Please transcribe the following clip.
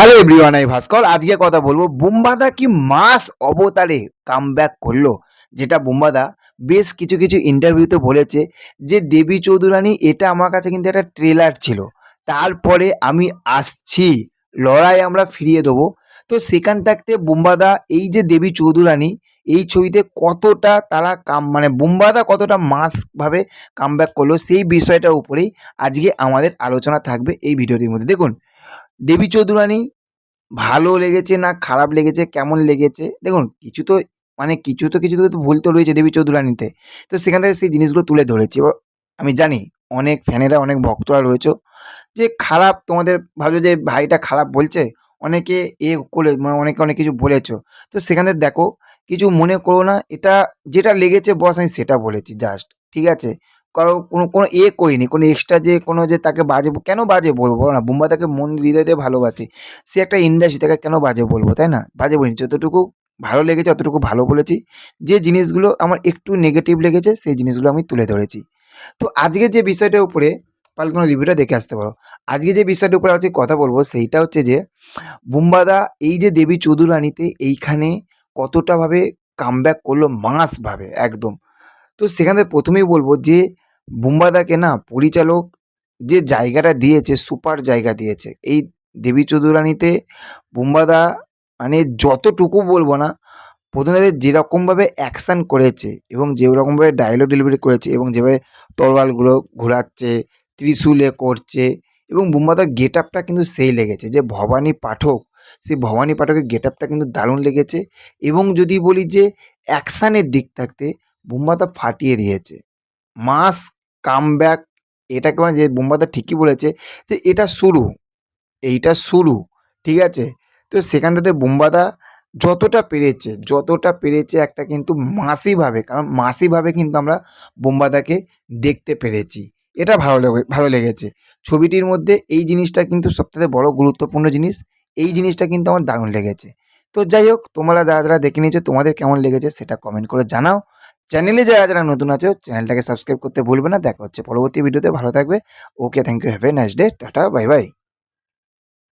Hello everyone আমি ভাস্কর আজকে কথা বলব বুম্বাদা কি মাস অবতারে কামব্যাক করল? যেটা বুম্বাদা বেশ কিছু কিছু ইন্টারভিউতে বলেছে যে দেবী চৌধুরানী, এটা আমার কাছে কিন্তু একটা ট্রেলার ছিল। তারপরে আমি আসছি, লড়াই আমরা ফিরিয়ে দেবো। তো সেখান থাকতে বুম্বাদা, এই যে দেবী চৌধুরানী, এই ছবিতে কতটা তারা কাম মানে বুম্বাদা কতটা মাসভাবে কামব্যাক করল সেই বিষয়টার উপরেই আজকে আমাদের আলোচনা থাকবে এই ভিডিওটির মধ্যে। দেখুন দেবী চৌধুরানী ভালো লেগেছে না খারাপ লেগেছে? কেমন লেগেছে? দেখুন, কিছু তো মানে কিছু তো কিছু তো ভুল তো রয়েছে দেবী চৌধুরানীতে। তো সেখান থেকে সেই জিনিসগুলো তুলে ধরেছি। এবার আমি জানি, অনেক ফ্যানেরা, অনেক ভক্তরা রয়েছে, যে খারাপ তোমাদের ভাবছ যে ভাইটা খারাপ বলছে, অনেকে এ করে মানে অনেকে অনেক কিছু বলেছ। তো সেখানে দেখো, কিছু মনে করো না, এটা যেটা লেগেছে বস আমি সেটা বলেছি জাস্ট ঠিক আছে? কারও কোনো কোনো এ করিনি, কোনো এক্সট্রা যে কোনো যে তাকে বাজে কেন বাজে বলব বলো না? বুম্বা তাকে মন হৃদয় দিয়ে ভালোবাসি। সে একটা ইন্ডাস্ট্রি তাকে কেন বাজে বলব, তাই না? বাজে বলিনি। যতটুকু ভালো লেগেছে, অতটুকু ভালো বলেছি। যে জিনিসগুলো আমার একটু নেগেটিভ লেগেছে, সেই জিনিসগুলো আমি তুলে ধরেছি। তো আজকে যে বিষয়টার উপরে পারলে কোনো রিভিউটা দেখে আসতে পারো। আজকে যে বিষয়টার উপরে আজকে কথা বলব, সেইটা হচ্ছে যে, বুম্বাদা এই যে দেবী চৌধুরানীতে এইখানে কতটাভাবে কামব্যাক করল মাসভাবে একদম। তো সেখান প্রথমেই বলব যে বুম্বাদাকে না পরিচালক যে জায়গাটা দিয়েছে, সুপার জায়গা দিয়েছে, এই দেবী চৌধুরানীতে বুম্বাদা মানে যতটুকু বলব না, প্রথমে যেরকমভাবে অ্যাকশান করেছে এবং যেরকমভাবে ডায়লগ ডেলিভারি করেছে এবং যেভাবে তরোয়ালগুলো ঘোরাচ্ছে, ত্রিশূলে করছে এবং বুম্বাদার গেট আপটা কিন্তু সেই লেগেছে যে ভবানী পাঠক, সেই ভবানী পাঠকের গেট আপটা কিন্তু দারুণ লেগেছে এবং যদি বলি যে অ্যাকশানের দিক থাকতে বুম্বাদা ফাটিয়ে দিয়েছে। মাস কামব্যাক, এটাকে মানে যে বুম্বাদা ঠিকই বলেছে যে এটা শুরু, এইটা শুরু, ঠিক আছে? তো সেখান থেকে বুম্বাদা যতটা পেরেছে যতটা পেরেছে একটা কিন্তু মাসিভাবে, কারণ মাসিভাবে কিন্তু আমরা বুম্বাদাকে দেখতে পেরেছি। এটা ভালো লেগে, ভালো লেগেছে। ছবিটির মধ্যে এই জিনিসটা কিন্তু সবথেকে বড় গুরুত্বপূর্ণ জিনিস, এই জিনিসটা কিন্তু আমার দারুণ লেগেছে। তো যাই হোক, তোমরা যারা যারা দেখে নিয়েছো তোমাদের কেমন লেগেছে সেটা কমেন্ট করে জানাও। চ্যানেলে যারা যারা নতুন আছো চ্যানেলটাকে সাবস্ক্রাইব করতে ভুলবে না। দেখা হচ্ছে পরবর্তী ভিডিওতে ভালো থাকবে। Okay thank you have a nice day tata bye bye